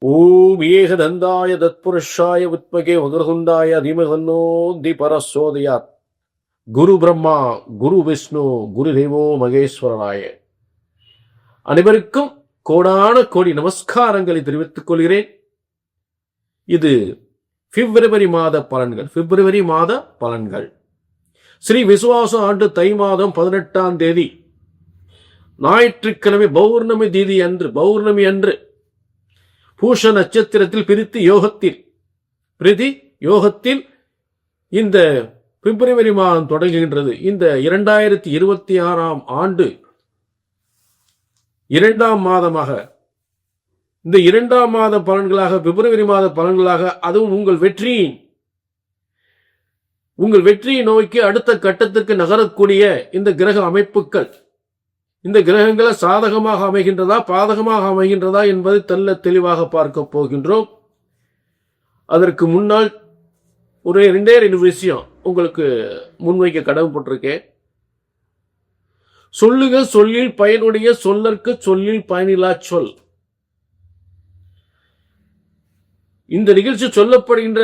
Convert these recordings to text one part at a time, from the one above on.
ஓம் ஏகதந்தாய தத்புருஷாய உத்மகே வக்ரதுண்டாய அதிமகன்னோந்தி பரசோதயாத். குரு பிரம்மா குரு விஷ்ணு குரு தேவோ மகேஸ்வரனாய. அனைவருக்கும் கோடான கோடி நமஸ்காரங்களை தெரிவித்துக் கொள்கிறேன். இது பிப்ரவரி மாத பலன்கள் பிப்ரவரி மாத பலன்கள். ஸ்ரீ விசுவாச ஆண்டு தை மாதம் பதினெட்டாம் தேதி. ஞாயிற்றுக்கிழமை பௌர்ணமி தீதி அன்று பௌர்ணமி அன்று பூஷ நட்சத்திரத்தில் பிரித்து யோகத்தில் பிரதி யோகத்தில் இந்த பிப்ரவரி மாதம் தொடங்குகின்றது. இந்த இரண்டாயிரத்தி இருபத்தி ஆறாம் ஆண்டு இரண்டாம் மாதமாக இந்த இரண்டாம் மாத பலன்களாக பிப்ரவரி மாத பலன்களாக அதுவும் உங்கள் வெற்றியின் உங்கள் வெற்றியை நோக்கி அடுத்த கட்டத்திற்கு நகரக்கூடிய இந்த கிரக அமைப்புகள் இந்த கிரகங்களை சாதகமாக அமைகின்றதா பாதகமாக அமைகின்றதா என்பதை தெல்ல தெளிவாக பார்க்க போகின்றோம். அதற்கு முன்னால் ஒரு ரெண்டே ரெண்டு விஷயம் உங்களுக்கு முன்வைக்க கடமைப்பட்டிருக்கேன் சொல்லுக சொல்லில் பயனுடைய சொல்லற்கு சொல்லில் பயனில்லா சொல். இந்த நிகழ்ச்சி சொல்லப்படுகின்ற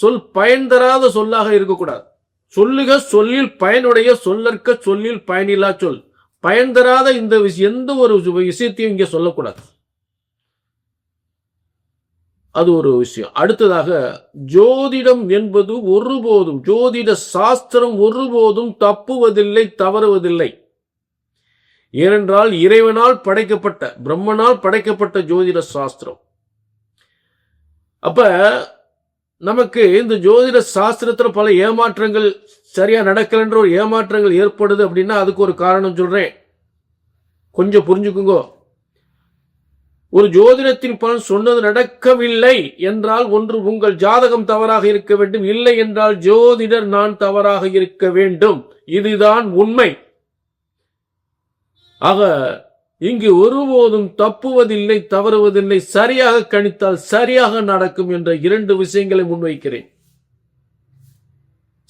சொல் பயன் தராத சொல்லாக இருக்கக்கூடாது. சொல்லுக சொல்லில் பயனுடைய சொல்லற்க சொல்லில் பயனிலா சொல். பயன் தராத இந்த விஷயம் எந்த ஒரு விஷயத்தையும் இங்கே சொல்லக்கூடாது. அது ஒரு விஷயம். அடுத்ததாக ஜோதிடம் என்பது ஒருபோதும் ஜோதிட சாஸ்திரம் ஒருபோதும் தப்புவதில்லை தவறுவதில்லை. ஏனென்றால் இறைவனால் படைக்கப்பட்ட பிரம்மனால் படைக்கப்பட்ட ஜோதிட சாஸ்திரம். அப்ப நமக்கு இந்த ஜோதிட சாஸ்திரத்துல பல ஏமாற்றங்கள் சரியா நடக்கலன்ற ஒரு ஏமாற்றங்கள் ஏற்படுது அப்படின்னா அதுக்கு ஒரு காரணம் சொல்றேன். கொஞ்சம் புரிஞ்சுக்குங்கோ. ஒரு ஜோதிடத்தின் பலன் சொன்னது நடக்கவில்லை என்றால் ஒன்று உங்கள் ஜாதகம் தவறாக இருக்க வேண்டும். இல்லை என்றால் ஜோதிடர் நான் தவறாக இருக்க வேண்டும். இதுதான் உண்மை. ஆக இங்கு ஒருபோதும் தப்புவதில்லை தவறுவதில்லை சரியாக கணித்தால் சரியாக நடக்கும் என்ற இரண்டு விஷயங்களை முன்வைக்கிறேன்.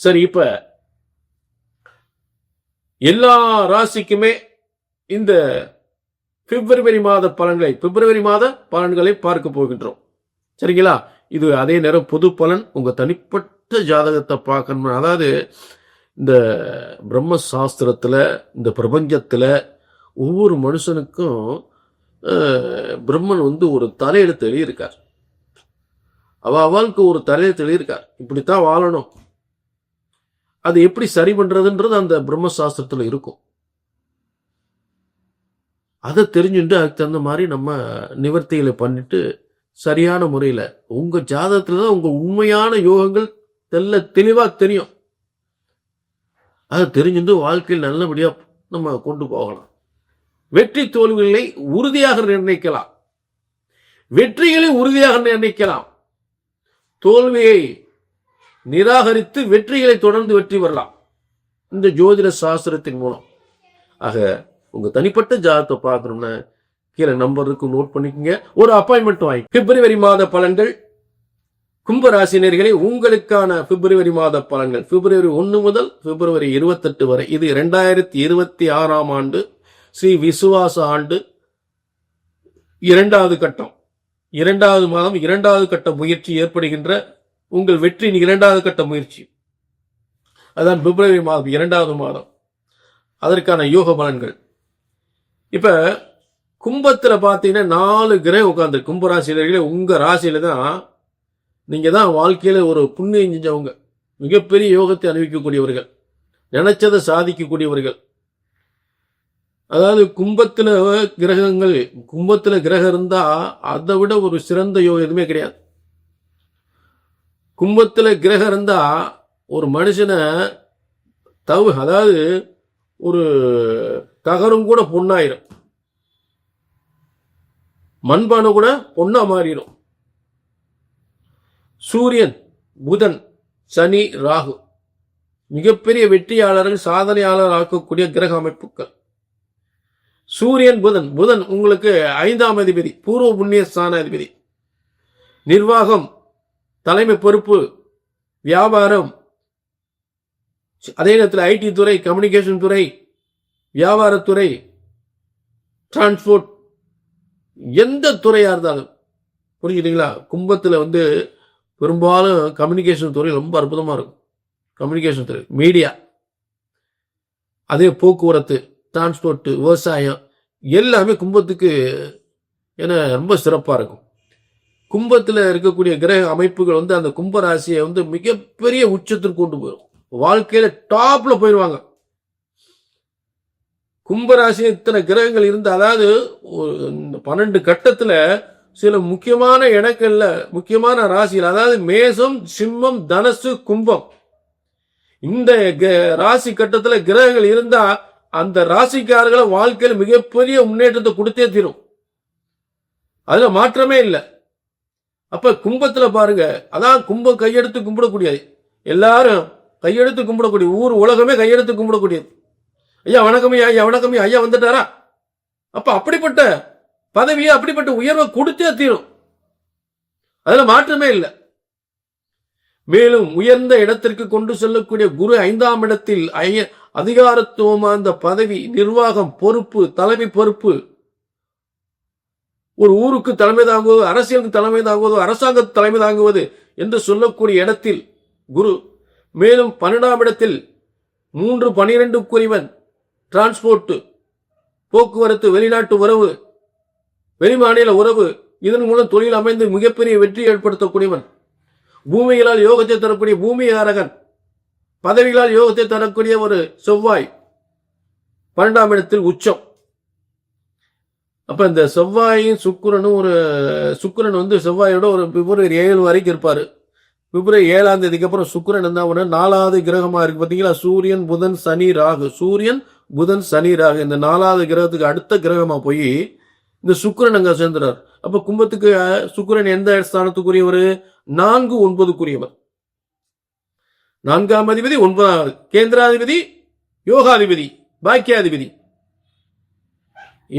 சரி இப்ப எல்லா ராசிக்குமே இந்த பிப்ரவரி மாத பலன்களை பிப்ரவரி மாத பலன்களை பார்க்க போகின்றோம். சரிங்களா? இது அதே நேரம் பொது பலன். உங்க தனிப்பட்ட ஜாதகத்தை பார்க்கணும். அதாவது இந்த பிரம்ம சாஸ்திரத்துல இந்த பிரபஞ்சத்துல ஒவ்வொரு மனுஷனுக்கும் பிரம்மன் வந்து ஒரு தலையெழுத்து எழுதியிருக்கார் அவ அவளுக்கு ஒரு தலையெழுத்து எழுதியிருக்கார் இப்படித்தான் வாழணும். அது எப்படி சரி பண்றதுன்றது அந்த பிரம்ம சாஸ்திரத்துல இருக்கும். அதை தெரிஞ்சுட்டு அதுக்கு தகுந்த மாதிரி நம்ம நிவர்த்திகளை பண்ணிட்டு சரியான முறையில் உங்க ஜாதகத்துல தான் உங்க உண்மையான யோகங்கள் தெல்ல தெளிவா தெரியும். அதை தெரிஞ்சுட்டு வாழ்க்கையில் நல்லபடியா நம்ம கொண்டு போகலாம். வெற்றி தோல்விகளை உறுதியாக நிர்ணயிக்கலாம். வெற்றிகளை உறுதியாக நிர்ணயிக்கலாம். தோல்வியை நிராகரித்து வெற்றிகளை தொடர்ந்து வெற்றி பெறலாம். இந்த ஜோதிட சாஸ்திரத்தின் மூலம். ஆக உங்க தனிப்பட்ட ஜாதகத்தை பார்க்கணும்னா கீழே நம்பர் இருக்கு நோட் பண்ணிக்கோங்க. ஒரு அப்பாயின்மெண்ட் வாங்கி. பிப்ரவரி மாத பலன்கள். கும்பராசினியர்களே உங்களுக்கான பிப்ரவரி மாத பலன்கள். பிப்ரவரி ஒன்று முதல் பிப்ரவரி இருபத்தெட்டு வரை. இது இரண்டாயிரத்தி இருபத்தி ஆறாம் ஆண்டு ஸ்ரீ விசுவாச ஆண்டு இரண்டாவது கட்டம். இரண்டாவது மாதம் இரண்டாவது கட்ட முயற்சி ஏற்படுகின்ற உங்கள் வெற்றியின் இரண்டாவது கட்ட முயற்சி. அதான் பிப்ரவரி மாதம் இரண்டாவது மாதம். அதற்கான யோக பலன்கள். இப்ப கும்பத்துல பார்த்தீங்கன்னா நாலு கிரகம் உட்கார்ந்து கும்பராசிரியர்களே உங்க ராசியில தான் நீங்க தான் வாழ்க்கையில ஒரு புண்ணியம் செஞ்சவங்க. மிகப்பெரிய யோகத்தை அனுபவிக்கக்கூடியவர்கள். நினைச்சதை சாதிக்கக்கூடியவர்கள். அதாவது கும்பத்தில் கிரகங்கள் கும்பத்தில் கிரகம் இருந்தால் அதை விட ஒரு சிறந்த யோகம் எதுவுமே கிடையாது. கும்பத்தில் கிரகம் இருந்தால் ஒரு மனுஷனை தவு அதாவது ஒரு ககரும் கூட பொண்ணாயிரும். மண்பானை கூட பொண்ணாக மாறிடும் சூரியன் புதன் சனி ராகு மிகப்பெரிய வெற்றியாளர்கள் சாதனையாளர் ஆக்கக்கூடிய கிரக அமைப்புகள். சூரியன் புதன். புதன் உங்களுக்கு ஐந்தாம் அதிபதி பூர்வ புண்ணிய ஸ்தான அதிபதி. நிர்வாகம் தலைமை பொறுப்பு வியாபாரம் அதே நேரத்தில் ஐடி துறை கம்யூனிகேஷன் துறை வியாபாரத்துறை டிரான்ஸ்போர்ட் எந்த துறையா இருந்தாலும். புரிஞ்சுட்டீங்களா கும்பத்தில் வந்து பெரும்பாலும் கம்யூனிகேஷன் துறை ரொம்ப அற்புதமாக இருக்கும். கம்யூனிகேஷன் துறை மீடியா அதே போக்குவரத்து. டிரான்ஸ்போர்ட் விவசாயம் எல்லாமே கும்பத்துக்கு ஏன்னா ரொம்ப சிறப்பாக இருக்கும். கும்பத்தில் இருக்கக்கூடிய கிரக அமைப்புகள் வந்து அந்த கும்ப ராசியை வந்து மிகப்பெரிய உச்சத்திற்கு கொண்டு போயிடும். வாழ்க்கையில டாப்ல போயிடுவாங்க. கும்பராசி இத்தனை கிரகங்கள் இருந்து அதாவது ஒரு பன்னெண்டு கட்டத்துல சில முக்கியமான இடங்கள்ல முக்கியமான ராசிகள் அதாவது மேசம் சிம்மம் தனசு கும்பம். இந்த க- ராசி கட்டத்துல கிரகங்கள் இருந்தா அந்த ராசிக்காரர்களை வாழ்க்கையில் மிகப்பெரிய முன்னேற்றத்தை கொடுத்தே தீரும். அதுல மாற்றமே இல்லை. அப்ப கும்பத்துல பாருங்க அதான் கும்பம் கையெடுத்து கும்பிடக்கூடியது. எல்லாரும் கையெடுத்து கும்பிடக்கூடிய ஊர் உலகமே கையெடுத்து கும்பிடக்கூடியது. ஐயா வணக்கம் ஐயா வணக்கமே வணக்கம் ஐயா ஐயா வந்துட்டாரா? அப்ப அப்படிப்பட்ட பதவியை அப்படிப்பட்ட உயர்வை கொடுத்தே தீரும். அதுல மாற்றமே இல்லை. மேலும் உயர்ந்த இடத்திற்கு கொண்டு செல்லக்கூடிய குரு ஐந்தாம் இடத்தில் அதிகாரத்துவமான அதிகாரத்துவம் அந்த பதவி நிர்வாகம் பொறுப்பு தலைமை பொறுப்பு. ஒரு ஊருக்கு தலைமை தாங்குவது அரசியலுக்கு தலைமை தாங்குவது அரசாங்கத்துக்கு தலைமை தாங்குவது என்று சொல்லக்கூடிய இடத்தில் குரு மேலும் பன்னெண்டாம் இடத்தில் மூன்று பனிரெண்டுக்குரியவன் டிரான்ஸ்போர்ட் போக்குவரத்து வெளிநாட்டு உறவு வெளிமாநில உறவு இதன் மூலம் தொழில் அமைந்து மிகப்பெரிய வெற்றி ஏற்படுத்தக்கூடியவன். பூமிகளால் யோகத்தை தரக்கூடிய பூமிகாரகன். பதவிகளால் யோகத்தை தரக்கூடிய ஒரு செவ்வாய் பன்னெண்டாம் இடத்தில் உச்சம். அப்ப இந்த செவ்வாயும் சுக்கிரனும் ஒரு சுக்கிரன் வந்து செவ்வாயோட ஒரு பிப்ரவரி ஏழு வரைக்கும் இருப்பாரு. பிப்ரவரி ஏழாம் தேதிக்கு அப்புறம் சுக்கிரன் என்ன பண்ண நாலாவது கிரகமா இருக்கு. பாத்தீங்களா? சூரியன் புதன் சனி ராகு. சூரியன் புதன் சனி ராகு. இந்த நாலாவது கிரகத்துக்கு அடுத்த கிரகமா போய் இந்த சுக்கரன் அங்க சேர்ந்துறார். அப்ப கும்பத்துக்கு சுக்கரன் எந்த ஸ்தானத்துக்குரியவர்? நான்கு ஒன்பதுக்குரியவர். நான்காம் அதிபதி ஒன்பதாவது கேந்திராதிபதி யோகாதிபதி பாக்கியாதிபதி.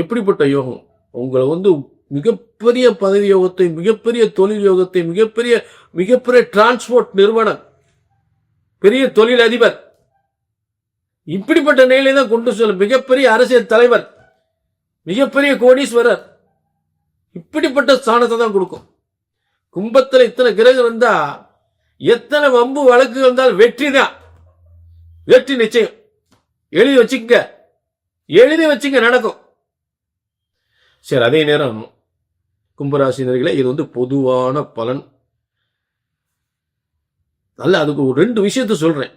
எப்படிப்பட்ட யோகம்? உங்களை வந்து மிகப்பெரிய பதவி யோகத்தை மிகப்பெரிய தொழில் யோகத்தை மிகப்பெரிய மிகப்பெரிய டிரான்ஸ்போர்ட் நிறுவனம். பெரிய தொழில் அதிபர் இப்படிப்பட்ட நிலையில தான் கொண்டு செல்லும் மிகப்பெரிய அரசியல் தலைவர். மிகப்பெரிய கோடீஸ்வரர். இப்படிப்பட்ட ஸ்தானத்தை தான் கொடுக்கும். கும்பத்தில் இத்தனை கிரகம் இருந்தால் எத்தனை வம்பு வழக்கு இருந்தால் வெற்றி தான் வெற்றி நிச்சயம். எழுதி வச்சுக்க எழுதி வச்சுங்க நடக்கும். சரி அதே நேரம் கும்பராசினர்களே இது வந்து பொதுவான பலன். அல்ல அதுக்கு ஒரு ரெண்டு விஷயத்த சொல்றேன்.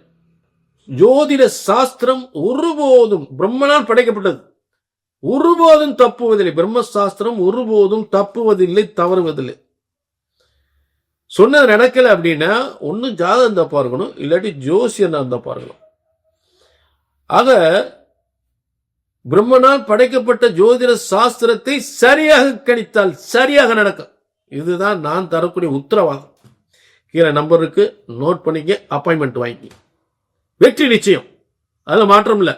ஜோதிட சாஸ்திரம் ஒருபோதும் பிரம்மனால் படைக்கப்பட்டது. ஒருபோதும் தப்புவதில்லை. பிரம்ம சாஸ்திரம் ஒருபோதும் தப்புவதில்லை தவறுவதில்லை. சொன்னது நடக்கல அப்படின்னா ஒன்றும் ஜாதகம் தப்பாக இருக்கணும் இல்லாட்டி ஜோசியம் தான் தப்பாக இருக்கணும் ஆக பிரம்மனால் படைக்கப்பட்ட ஜோதிட சாஸ்திரத்தை சரியாக கணித்தால் சரியாக நடக்கும். இதுதான் நான் தரக்கூடிய உத்தரவாதம். கீழே நம்பருக்கு நோட் பண்ணிக்க அப்பாயின்மெண்ட் வாங்கி வெற்றி நிச்சயம். அதில் மாற்றம் இல்லை.